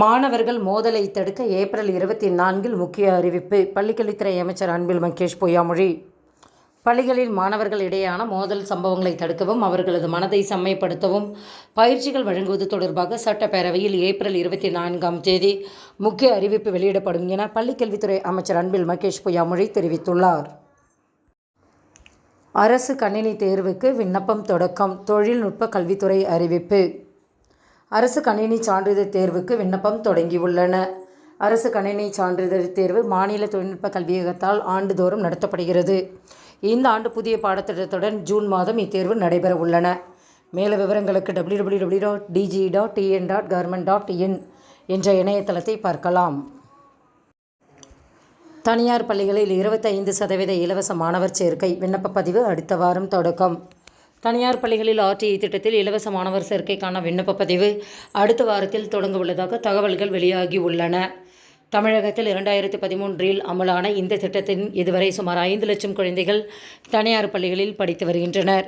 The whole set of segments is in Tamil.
மாணவர்கள் மோதலை தடுக்க ஏப்ரல் இருபத்தி நான்கில் முக்கிய அறிவிப்பு. பள்ளிக்கல்வித்துறை அமைச்சர் அன்பில் மகேஷ் பொய்யாமொழி. பள்ளிகளில் மாணவர்கள் இடையேயான மோதல் சம்பவங்களை தடுக்கவும் அவர்களது மனதை செம்மைப்படுத்தவும் பயிற்சிகள் வழங்குவது தொடர்பாக சட்டப்பேரவையில் ஏப்ரல் இருபத்தி நான்காம் தேதி முக்கிய அறிவிப்பு வெளியிடப்படும் என பள்ளிக்கல்வித்துறை அமைச்சர் அன்பில் மகேஷ் பொய்யாமொழி தெரிவித்துள்ளார். அரசு கணினி தேர்வுக்கு விண்ணப்பம் தொடக்கம். தொழில்நுட்ப கல்வித்துறை அறிவிப்பு. அரசு கணினி சான்றிதழ் தேர்வுக்கு விண்ணப்பம் தொடங்கியுள்ளன. அரசு கணினி சான்றிதழ் தேர்வு மாநில தொழில்நுட்ப கல்வியகத்தால் ஆண்டுதோறும் நடத்தப்படுகிறது. இந்த ஆண்டு புதிய பாடத்திட்டத்துடன் ஜூன் மாதம் இத்தேர்வு நடைபெற உள்ளன மேல விவரங்களுக்கு W W W dot DG dot TN dot government dot in என்ற இணையதளத்தை பார்க்கலாம். தனியார் பள்ளிகளில் இருபத்தைந்து சதவீத இலவச மாணவர் சேர்க்கை விண்ணப்ப பதிவு அடுத்த வாரம் தொடக்கம். தனியார் பள்ளிகளில் ஆர்டிஇ திட்டத்தில் இலவச மாணவர் சேர்க்கைக்கான விண்ணப்ப பதிவு அடுத்த வாரத்தில் தொடங்க உள்ளதாக தகவல்கள் வெளியாகி உள்ளன. தமிழகத்தில் இரண்டாயிரத்தி பதிமூன்றில் அமலான இந்த திட்டத்தின் இதுவரை சுமார் ஐந்து லட்சம் குழந்தைகள் தனியார் பள்ளிகளில் படித்து வருகின்றனர்.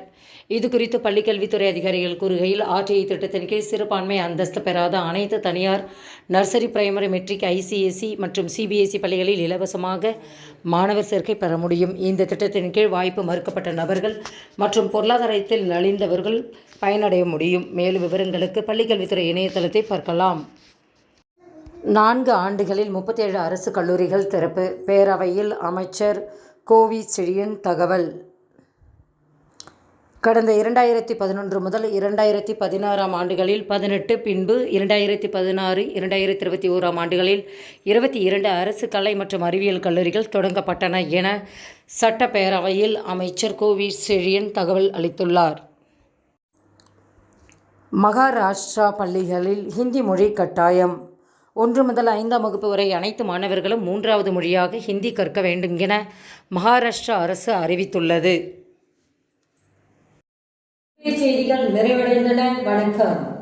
இது குறித்து பள்ளிக்கல்வித்துறை அதிகாரிகள் கூறுகையில் ஆர்டிஐ திட்டத்தின் கீழ் சிறுபான்மை அந்தஸ்து பெறாத அனைத்து தனியார் நர்சரி பிரைமரி மெட்ரிக் ஐசிஎஸ்சி மற்றும் சிபிஎஸ்இ பள்ளிகளில் இலவசமாக மாணவர் சேர்க்கை பெற முடியும். இந்த திட்டத்தின் கீழ் வாய்ப்பு மறுக்கப்பட்ட நபர்கள் மற்றும் பொருளாதாரத்தில் நலிந்தவர்கள் பயனடைய முடியும். மேலும் விவரங்களுக்கு பள்ளிக்கல்வித்துறை இணையதளத்தை பார்க்கலாம். நான்கு ஆண்டுகளில் முப்பத்தேழு அரசு கல்லூரிகள் திறப்பு. பேரவையில் அமைச்சர் கோவி செழியன் தகவல். கடந்த இரண்டாயிரத்தி பதினொன்று முதல் இரண்டாயிரத்தி பதினாறாம் ஆண்டுகளில் பதினெட்டு பின்பு இரண்டாயிரத்தி பதினாறு இரண்டாயிரத்தி இருபத்தி ஓராம் ஆண்டுகளில் இருபத்தி இரண்டு அரசு கலை மற்றும் அறிவியல் கல்லூரிகள் தொடங்கப்பட்டன என சட்டப்பேரவையில் அமைச்சர் கோவி செழியன் தகவல் அளித்துள்ளார். மகாராஷ்டிரா பள்ளிகளில் ஹிந்தி மொழி கட்டாயம். ஒன்று முதல் ஐந்தாம் வகுப்பு வரை அனைத்து மாணவர்களும் மூன்றாவது மொழியாக ஹிந்தி கற்க வேண்டும் என மகாராஷ்டிரா அரசு அறிவித்துள்ளது. செய்திகள் நிறைவடைந்தன. வணக்கம்.